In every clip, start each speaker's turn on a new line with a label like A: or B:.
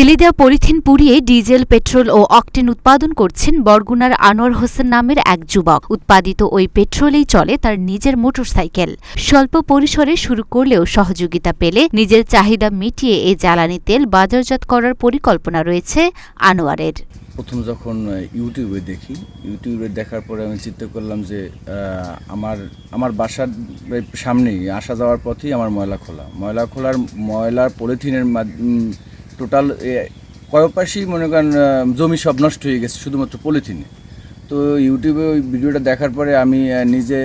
A: ফেলে দেওয়া পলিথিন পুড়িয়ে ডিজেল, পেট্রোল ও অকটেন উৎপাদন করছেন বরগুনার আনোয়ার হোসেন নামের এক যুবক। উৎপাদিত ওই পেট্রোলেই চলে তার নিজের মোটরসাইকেল। স্বল্প পরিসরে শুরু করলেও সহযোগিতা পেলে নিজের চাহিদা মিটিয়ে এই জ্বালানি তেল বাজারজাত করার পরিকল্পনা রয়েছে আনোয়ারের।
B: প্রথম যখন ইউটিউবে দেখি, ইউটিউবে দেখার পরে আমি চিন্তা করলাম যে আমার আমার বাসার সামনেই আসা যাওয়ার পথেই আমার ময়লা খোলা। ময়লা খোলার, ময়লার পলিথিনের টোটাল কয়পাশেই মনে করেন জমি সব নষ্ট হয়ে গেছে, শুধুমাত্র পলিথিনে। তো ইউটিউবে ওই ভিডিওটা দেখার পরে আমি নিজে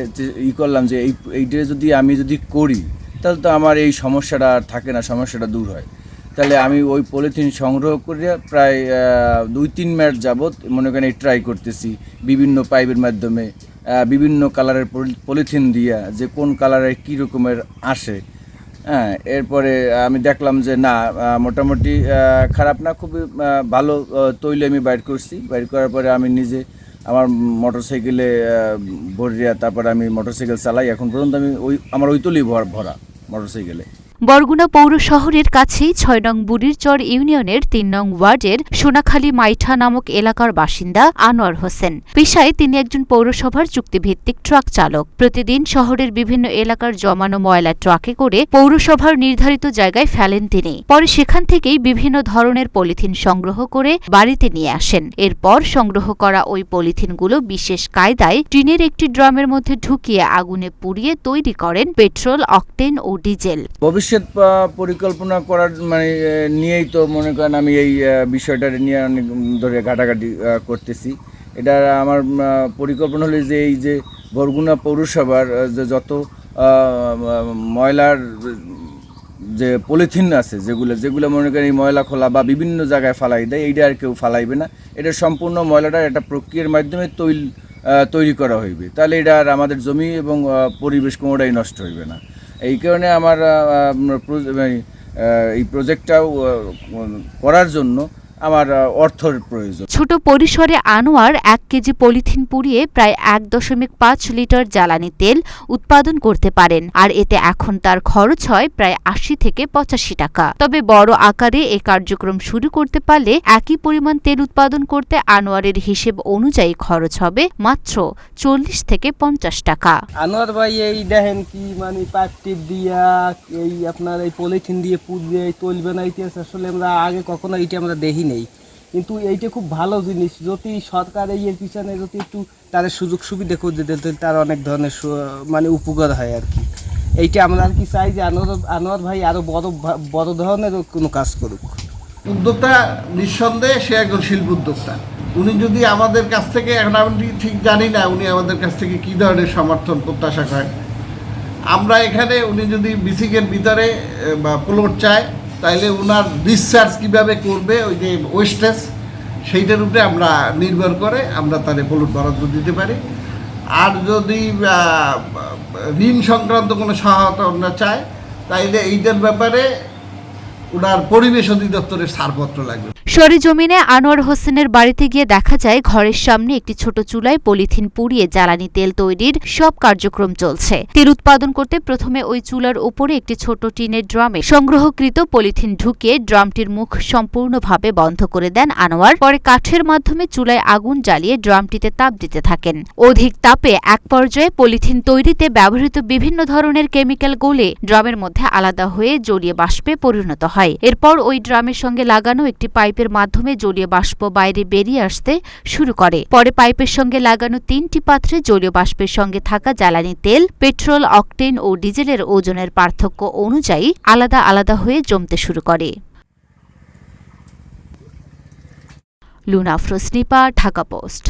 B: ই করলাম যে, এই, এইটা যদি আমি যদি করি, তাহলে তো আমার এই সমস্যাটা আর থাকে না, সমস্যাটা দূর হয়। তাহলে আমি ওই পলিথিন সংগ্রহ করে প্রায় দুই, তিন ম্যাট যাবৎ মনে করেন এই ট্রাই করতেছি, বিভিন্ন পাইপের মাধ্যমে বিভিন্ন কালারের পলিথিন দিয়া যে কোন কালারের কী রকমের আসে। হ্যাঁ এরপরে আমি দেখলাম যে না মোটামুটি খারাপ না, খুবই ভালো তৈলে আমি বাইর করছি। বাইর করার পরে আমি নিজে আমার মোটরসাইকেলে ভরিয়া, তারপরে আমি মোটরসাইকেল চালাই। এখন পর্যন্ত আমি ওই, আমার ওই তলি ভরা মোটরসাইকেলে।
A: বরগুনা পৌর শহরের কাছেই ছয় নং বুড়িরচর ইউনিয়নের তিন নং ওয়ার্ডের সোনাখালী মাইঠা নামক এলাকার বাসিন্দা আনোয়ার হোসেন। পেশায় তিনি একজন পৌরসভার চুক্তিভিত্তিক ট্রাক চালক। প্রতিদিন শহরের বিভিন্ন এলাকার জমানো ময়লা ট্রাকে করে পৌরসভার নির্ধারিত জায়গায় ফেলেন তিনি। পরে সেখান থেকেই বিভিন্ন ধরনের পলিথিন সংগ্রহ করে বাড়িতে নিয়ে আসেন। এরপর সংগ্রহ করা ওই পলিথিনগুলো বিশেষ কায়দায় টিনের একটি ড্রামের মধ্যে ঢুকিয়ে আগুনে পুড়িয়ে তৈরি করেন পেট্রোল, অকটেন ও ডিজেল।
B: পা- পরিকল্পনা করার মানে নিয়েই তো মনে করেন আমি এই বিষয়টা নিয়ে অনেক ধরে ঘাটাঘাটি করতেছি। এটা আমার পরিকল্পনা হলো যে এই যে বরগুনা পৌরসভার যে যত ময়লার, যে পলিথিন আছে যেগুলো যেগুলো মনে করেন এই ময়লা খোলা বা বিভিন্ন জায়গায় ফালাই দেয়, এইটা আর কেউ ফালাইবে না। এটা সম্পূর্ণ ময়লাটা একটা প্রক্রিয়ার মাধ্যমে তৈল তৈরি করা হইবে। তাহলে এটা আর আমাদের জমি এবং পরিবেশ কোনোটাই নষ্ট হইবে না। এই কারণে আমার মানে, এই প্রজেক্টটাও করার জন্য আমার অর্থের প্রয়োজন।
A: ছোট পরিসরে আনোয়ার এক কেজি পলিথিন পুড়িয়ে প্রায় এক দশমিক পাঁচ লিটার জ্বালানি তেল উৎপাদন করতে পারেন আর এতে এখন তার খরচ হয় প্রায় আশি থেকে পঁচাশি টাকা। তবে বড় আকারে এ কার্যক্রম শুরু করতে পারলে একই পরিমাণ তেল উৎপাদন করতে আনোয়ারের হিসেব অনুযায়ী খরচ হবে মাত্র চল্লিশ থেকে পঞ্চাশ টাকা।
C: আনোয়ার ভাই এই দেখেন কি মানে টিপ দিয়া এই আপনার এই পলিথিন দিয়ে এই তৈল বানাইতেছে। আসলে আমরা আগে কখনো এটা আমরা দেখি নেই। কিন্তু এইটা খুব ভালো জিনিস। যদি সরকার এই এর পিছনে যদি একটু তাদের সুযোগ সুবিধা করে দিতে তার অনেক ধরনের মানে উপকার হয় আর কি। এইটা আমরা আর কি চাই যে আনোয়ার আনোয়ার ভাই আরও বড় বড় ধরনের কোনো কাজ করুক।
D: উদ্যোক্তা নিঃসন্দেহে সে একজন শিল্প উদ্যোক্তা। উনি যদি আমাদের কাছ থেকে, এখন আমি ঠিক জানি না উনি আমাদের কাছ থেকে কী ধরনের সমর্থন, প্রত্যাশা করেন। আমরা এখানে উনি যদি বিসিকের ভিতরে বা প্লট চায় তাইলে ওনার ডিসচার্জ কীভাবে করবে, ওই যে ওয়েস্টেজ সেইটার উপরে আমরা নির্ভর করে আমরা তাহলে প্লট বরাদ্দ দিতে পারি। আর যদি ঋণ সংক্রান্ত কোনো সহায়তা আমরা চাই, তাইলে এইটার ব্যাপারে ওনার পরিবেশ অধিদপ্তরের ছাড়পত্র লাগবে।
A: সরেজমিনে আনোয়ার হোসেনের বাড়িতে গিয়ে দেখা যায়, ঘরের সামনে একটি ছোট চুলায় পলিথিন পুড়িয়ে জ্বালানি তেল তৈরির সব কার্যক্রম চলছে। তেল উৎপাদন করতে প্রথমে ওই চুলার উপরে একটি ছোট টিনের ড্রামে সংগ্রহকৃত পলিথিন ঢুকিয়ে ড্রামটির মুখ সম্পূর্ণভাবে বন্ধ করে দেন আনোয়ার। পরে কাঠের মাধ্যমে চুলায় আগুন জ্বালিয়ে ড্রামটিতে তাপ দিতে থাকেন। অধিক তাপে এক পর্যায়ে পলিথিন তৈরিতে ব্যবহৃত বিভিন্ন ধরনের কেমিক্যাল গলে ড্রামের মধ্যে আলাদা হয়ে জলীয় বাষ্পে পরিণত হয়। এরপর ওই ড্রামের সঙ্গে লাগানো একটি পাইপের মাধ্যমে জলীয় বাষ্প বাইরে বেরিয়ে আসতে শুরু করে। পরে পাইপের সঙ্গে লাগানো তিনটি পাত্রে জলীয় বাষ্পের সঙ্গে থাকা জ্বালানি তেল, পেট্রোল, অকটেন ও ডিজেলের ওজনের পার্থক্য অনুযায়ী আলাদা আলাদা হয়ে জমতে শুরু করে। লুনা ফ্রোসনিপা ঢাকা পোস্ট।